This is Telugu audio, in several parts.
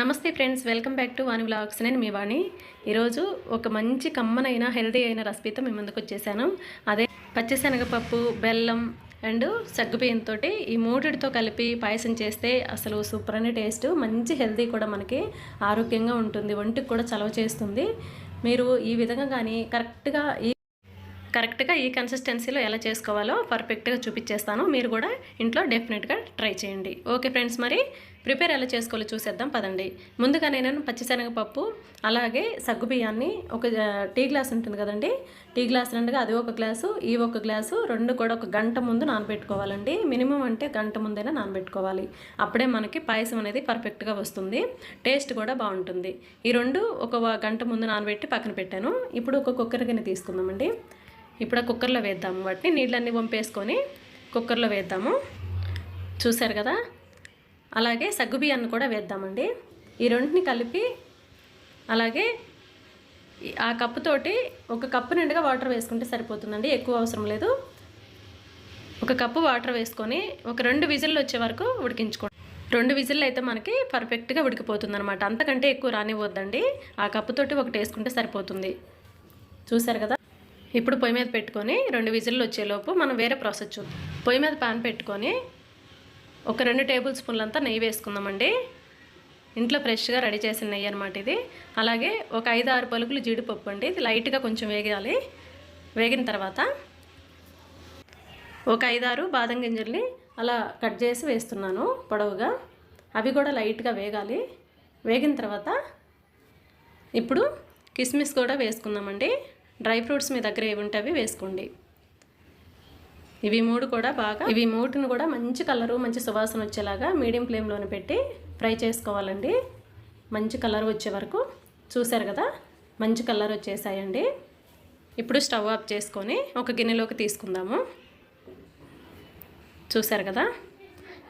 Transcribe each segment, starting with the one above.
నమస్తే friends welcome back to Vani blogs నేను మీ వాణి. ఈరోజు ఒక మంచి కమ్మనైన హెల్దీ అయిన రెసిపీతో మీ ముందుకు వచ్చేసాను. అదే పచ్చిశనగపప్పు బెల్లం అండ్ సగ్గుబియ్యంతో ఈ మూడిటితో కలిపి పాయసం చేస్తే అసలు సూపర్ అనే టేస్ట్. మంచి హెల్దీ కూడా మనకి ఆరోగ్యంగా ఉంటుంది. ఒంటికి కూడా చలవ చేస్తుంది. మీరు ఈ విధంగా కానీ కరెక్ట్గా ఈ కరెక్ట్గా ఈ కన్సిస్టెన్సీలో ఎలా చేసుకోవాలో పర్ఫెక్ట్గా చూపించేస్తాను. మీరు కూడా ఇంట్లో డెఫినెట్గా ట్రై చేయండి. ఓకే ఫ్రెండ్స్ మరి ప్రిపేర్ ఎలా చేసుకోవాలో చూసేద్దాం పదండి. ముందుగా నేను పచ్చిశనగపప్పు అలాగే సగ్గుబియ్యాన్ని ఒక టీ గ్లాస్ ఉంటుంది కదండి. టీ గ్లాస్ రెండుగా అది ఒక గ్లాసు ఈ ఒక గ్లాసు రెండు కూడా ఒక గంట ముందు నానబెట్టుకోవాలండి. మినిమం అంటే గంట ముందైనా నానబెట్టుకోవాలి. అప్పుడే మనకి పాయసం అనేది పర్ఫెక్ట్గా వస్తుంది. టేస్ట్ కూడా బాగుంటుంది. ఈ రెండు ఒక గంట ముందు నానబెట్టి పక్కన పెట్టాను. ఇప్పుడు ఒక కుక్కర్ గిన్నె తీసుకుందామండి. ఇప్పుడు ఆ కుక్కర్లో వేద్దాము. వాటిని నీళ్ళన్నీ వంపేసుకొని కుక్కర్లో వేద్దాము. చూశారు కదా? అలాగే సగ్గుబియ్యాన్ని కూడా వేద్దామండి. ఈ రెండింటిని కలిపి అలాగే ఆ కప్పుతోటి ఒక కప్పు నిండుగా వాటర్ వేసుకుంటే సరిపోతుందండి ఎక్కువ అవసరం లేదు. ఒక కప్పు వాటర్ వేసుకొని ఒక రెండు విజిల్లు వచ్చే వరకు ఉడికించుకోండి. రెండు విజిల్లు అయితే మనకి పర్ఫెక్ట్గా ఉడికిపోతుంది అనమాట అంతకంటే ఎక్కువ రానివ్వద్దండి. ఆ కప్పుతోటి ఒకటి వేసుకుంటే సరిపోతుంది. చూసారు కదా? ఇప్పుడు పొయ్యి మీద పెట్టుకొని రెండు విజిల్లు వచ్చేలోపు మనం వేరే ప్రాసెస్ చూద్దాం. పొయ్యి మీద పాన్ పెట్టుకొని ఒక రెండు టేబుల్ స్పూన్లంతా నెయ్యి వేసుకుందామండి. ఇంట్లో ఫ్రెష్గా రెడీ చేసిన నెయ్యి అనమాట ఇది. అలాగే ఒక ఐదు ఆరు పలుకులు జీడిపప్పు అండి. ఇది లైట్గా కొంచెం వేగాలి. వేగిన తర్వాత ఒక ఐదారు బాదం గింజల్ని అలా కట్ చేసి వేస్తున్నాను పొడవుగా. అవి కూడా లైట్గా వేగాలి. వేగిన తర్వాత ఇప్పుడు కిస్మిస్ కూడా వేసుకుందామండి. డ్రై ఫ్రూట్స్ మీ దగ్గర ఏవి ఉంటే అవి వేసుకోండి. ఇవి మూడు కూడా బాగా ఇవి మూడును కూడా మంచి కలరు మంచి సువాసన వచ్చేలాగా మీడియం ఫ్లేమ్లోనే పెట్టి ఫ్రై చేసుకోవాలండి. మంచి కలర్ వచ్చే వరకు. చూశారు కదా? మంచి కలర్ వచ్చేసాయండి. ఇప్పుడు స్టవ్ ఆఫ్ చేసుకొని ఒక గిన్నెలోకి తీసుకుందాము. చూశారు కదా?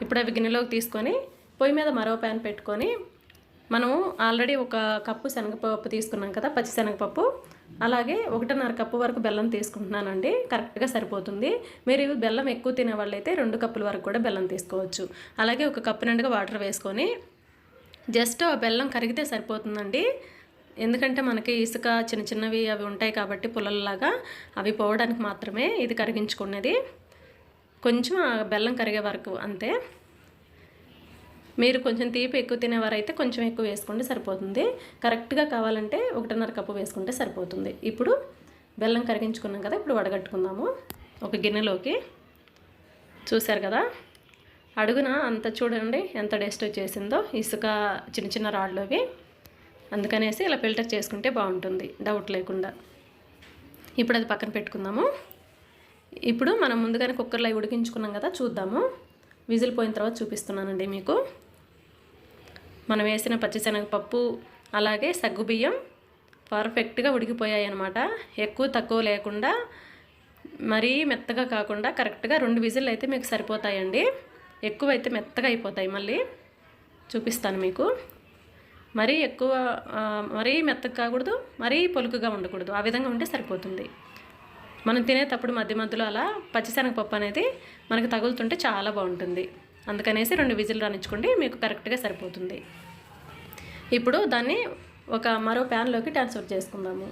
ఇప్పుడు అవి గిన్నెలోకి తీసుకొని పొయ్యి మీద మరో ప్యాన్ పెట్టుకొని మనం ఆల్రెడీ ఒక కప్పు శనగపప్పు తీసుకున్నాం కదా పచ్చి శనగపప్పు. అలాగే ఒకటిన్నర కప్పు వరకు బెల్లం తీసుకుంటున్నానండి కరెక్ట్గా సరిపోతుంది. మీరు బెల్లం ఎక్కువ తినేవాళ్ళైతే రెండు కప్పుల వరకు కూడా బెల్లం తీసుకోవచ్చు. అలాగే ఒక కప్పు నిండుగా వాటర్ వేసుకొని జస్ట్ ఆ బెల్లం కరిగితే సరిపోతుందండి. ఎందుకంటే మనకి ఇసుక చిన్న చిన్నవి అవి ఉంటాయి కాబట్టి పుల్లల్లాగా అవి పోవడానికి మాత్రమే ఇది కరిగించుకునేది. కొంచెం బెల్లం కరిగే వరకు అంతే. మీరు కొంచెం తీపి ఎక్కువ తినేవారైతే కొంచెం ఎక్కువ వేసుకుంటే సరిపోతుంది. కరెక్ట్గా కావాలంటే ఒకటిన్నర కప్పు వేసుకుంటే సరిపోతుంది. ఇప్పుడు బెల్లం కరిగించుకున్నాం కదా ఇప్పుడు వడగట్టుకుందాము. ఒక గిన్నెలోకి. చూశారు కదా? అడుగున అంత చూడండి ఎంత డస్ట్ వచ్చేసిందో. ఇసుక చిన్న చిన్న రాళ్ళవి. అందుకనేసి ఇలా ఫిల్టర్ చేసుకుంటే బాగుంటుంది డౌట్ లేకుండా. ఇప్పుడు అది పక్కన పెట్టుకుందాము. ఇప్పుడు మనం ముందుగానే కుక్కర్లో అవి ఉడికించుకున్నాం కదా చూద్దాము. విజిల్ పోయిన తర్వాత చూపిస్తున్నానండి మీకు. మనం వేసిన పచ్చిశనగపప్పు అలాగే సగ్గుబియ్యం పర్ఫెక్ట్గా ఉడికిపోయాయి అనమాట ఎక్కువ తక్కువ లేకుండా మరీ మెత్తగా కాకుండా కరెక్ట్గా రెండు విజిల్ అయితే మీకు సరిపోతాయండి. ఎక్కువ అయితే మెత్తగా అయిపోతాయి మళ్ళీ. చూపిస్తాను మీకు. మరీ ఎక్కువ మరీ మెత్తగా కాకూడదు మరీ పొలుకుగా ఉండకూడదు. ఆ విధంగా ఉంటే సరిపోతుంది. మనం తినేటప్పుడు మధ్య మధ్యలో అలా పచ్చిశనగపప్పు అనేది మనకు తగులుతుంటే చాలా బాగుంటుంది. అందుకనేసి రెండు విజిల్ రానిచ్చుకోండి మీకు కరెక్ట్గా సరిపోతుంది. ఇప్పుడు దాన్ని ఒక మరో ప్యాన్లోకి ట్రాన్స్ఫర్ చేసుకుందాము.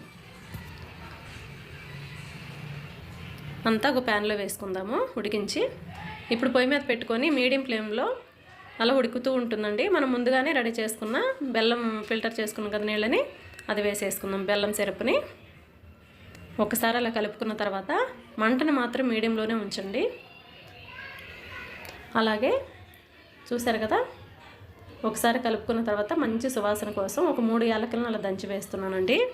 అంతా ఒక ప్యాన్లో వేసుకుందాము ఉడికించి. ఇప్పుడు పొయ్యి మీద పెట్టుకొని మీడియం ఫ్లేమ్లో అలా ఉడుకుతూ ఉంటుందండి. మనం ముందుగానే రెడీ చేసుకున్న బెల్లం ఫిల్టర్ చేసుకున్నాం కదా నీళ్ళని అది వేసేసుకుందాం బెల్లం సిరప్ని. ఒకసారి అలా కలుపుకున్న తర్వాత మంటను మాత్రం మీడియంలోనే ఉంచండి. అలాగే చూసారు కదా? ఒకసారి కలుపుకున్న తర్వాత మంచి సువాసన కోసం ఒక మూడు యాలకులను అలా దంచి వేస్తున్నానండి.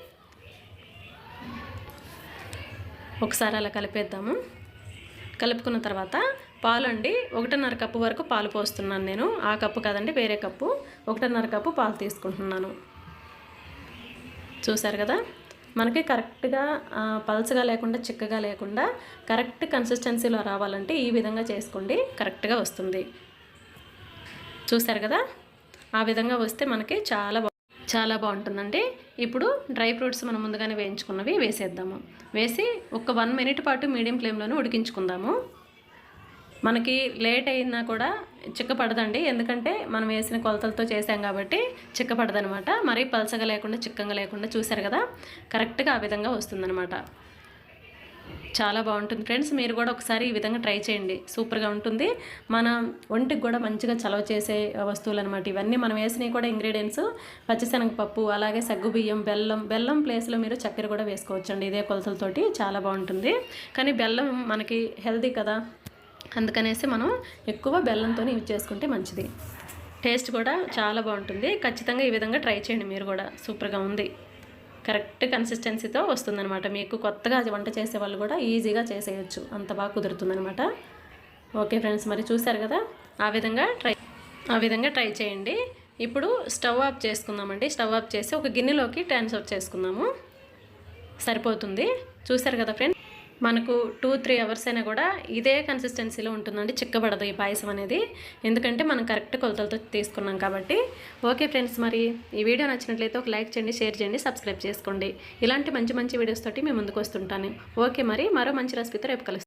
ఒకసారి అలా కలిపేద్దాము. కలుపుకున్న తర్వాత పాలు అండి ఒకటిన్నర కప్పు వరకు పాలు పోస్తున్నాను నేను. ఆ కప్పు కాదండి వేరే కప్పు. ఒకటిన్నర కప్పు పాలు తీసుకుంటున్నాను. చూసారు కదా? మనకి కరెక్ట్గా పల్చగా లేకుండా చిక్కగా లేకుండా కరెక్ట్ కన్సిస్టెన్సీలో రావాలంటే ఈ విధంగా చేసుకోండి కరెక్ట్గా వస్తుంది. చూసారు కదా? ఆ విధంగా వస్తే మనకి చాలా చాలా బాగుంటుందండి. ఇప్పుడు డ్రై ఫ్రూట్స్ మనం ముందుగానే వేయించుకున్నవి వేసేద్దాము. వేసి ఒక వన్ మినిట్ పాటు మీడియం ఫ్లేమ్లోనే ఉడికించుకుందాము. మనకి లేట్ అయినా కూడా చిక్కపడదండి. ఎందుకంటే మనం వేసిన కొలతలతో చేసాం కాబట్టి చిక్కపడదనమాట. మరీ పలసగా లేకుండా చిక్కంగా లేకుండా చూసారు కదా? కరెక్ట్గా ఆ విధంగా వస్తుందన్నమాట చాలా బాగుంటుంది ఫ్రెండ్స్. మీరు కూడా ఒకసారి ఈ విధంగా ట్రై చేయండి. సూపర్గా ఉంటుంది. మన ఒంటికి కూడా మంచిగా చలవ చేసే వస్తువులు అనమాట ఇవన్నీ. మనం వేసినవి కూడా ఇంగ్రీడియంట్స్ పచ్చిశనగపప్పు అలాగే సగ్గు బియ్యం బెల్లం. బెల్లం ప్లేస్లో మీరు చక్కెర కూడా వేసుకోవచ్చండి. ఇదే కొలతలతోటి చాలా బాగుంటుంది. కానీ బెల్లం మనకి హెల్తీ కదా? అందుకనేసి మనం ఎక్కువ బెల్లంతో యూజ్ చేసుకుంటే మంచిది. టేస్ట్ కూడా చాలా బాగుంటుంది. ఖచ్చితంగా ఈ విధంగా ట్రై చేయండి మీరు కూడా. సూపర్గా ఉంది. కరెక్ట్ కన్సిస్టెన్సీతో వస్తుందన్నమాట. మీకు కొత్తగా వంట చేసే వాళ్ళు కూడా ఈజీగా చేసేయచ్చు. అంత బాగా కుదురుతుందనమాట ఓకే ఫ్రెండ్స్ మరి చూశారు కదా? ఆ విధంగా ట్రై ఆ విధంగా ట్రై చేయండి. ఇప్పుడు స్టవ్ ఆఫ్ చేసుకుందామండి. స్టవ్ ఆఫ్ చేసి ఒక గిన్నెలోకి ట్రాన్స్ఫర్ చేసుకుందాము. సరిపోతుంది. చూశారు కదా ఫ్రెండ్స్ మనకు టూ త్రీ అవర్స్ అయినా కూడా ఇదే కన్సిస్టెన్సీలో ఉంటుందండి చిక్కబడదు ఈ పాయసం అనేది. ఎందుకంటే మనం కరెక్ట్ కొలతలతో తీసుకున్నాం కాబట్టి. ఓకే ఫ్రెండ్స్ మరి ఈ వీడియో నచ్చినట్లయితే ఒక లైక్ చేయండి షేర్ చేయండి సబ్స్క్రైబ్ చేసుకోండి. ఇలాంటి మంచి మంచి వీడియోస్ తోటి మేము ముందుకు వస్తుంటాను. ఓకే మరి మరో మంచి రెసిపీతో రేపు కలుస్తాం.